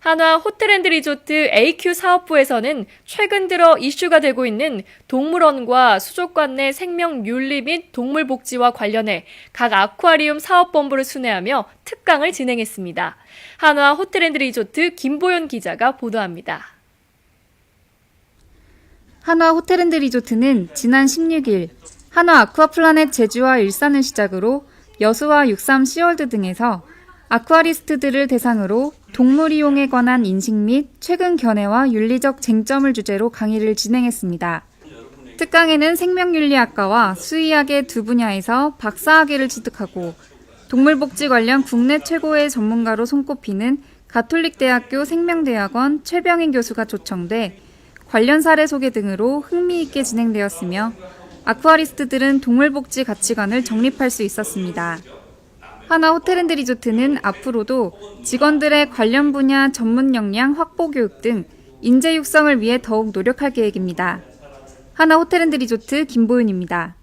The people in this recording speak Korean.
한화 호텔앤드리조트 AQ 사업부에서는 최근 들어 이슈가 되고 있는 동물원과 수족관 내 생명 윤리 및 동물 복지와 관련해 각 아쿠아리움 사업본부를 순회하며 특강을 진행했습니다. 한화 호텔앤드리조트 김보연 기자가 보도합니다. 한화 호텔앤드리조트는 지난 16일 한화 아쿠아플라넷 제주와 일산을 시작으로 여수와 육삼 시월드 등에서 아쿠아리스트들을 대상으로 동물 이용에 관한 인식 및 최근 견해와 윤리적 쟁점을 주제로 강의를 진행했습니다. 특강에는 생명윤리학과와 수의학의 두 분야에서 박사학위를 취득하고 동물복지 관련 국내 최고의 전문가로 손꼽히는 가톨릭대학교 생명대학원 최병인 교수가 초청돼 관련 사례 소개 등으로 흥미있게 진행되었으며 아쿠아리스트들은 동물복지 가치관을 정립할 수 있었습니다. 하나 호텔앤드리조트는 앞으로도 직원들의 관련 분야 전문 역량 확보 교육 등 인재 육성을 위해 더욱 노력할 계획입니다. 하나 호텔앤드리조트 김보윤입니다.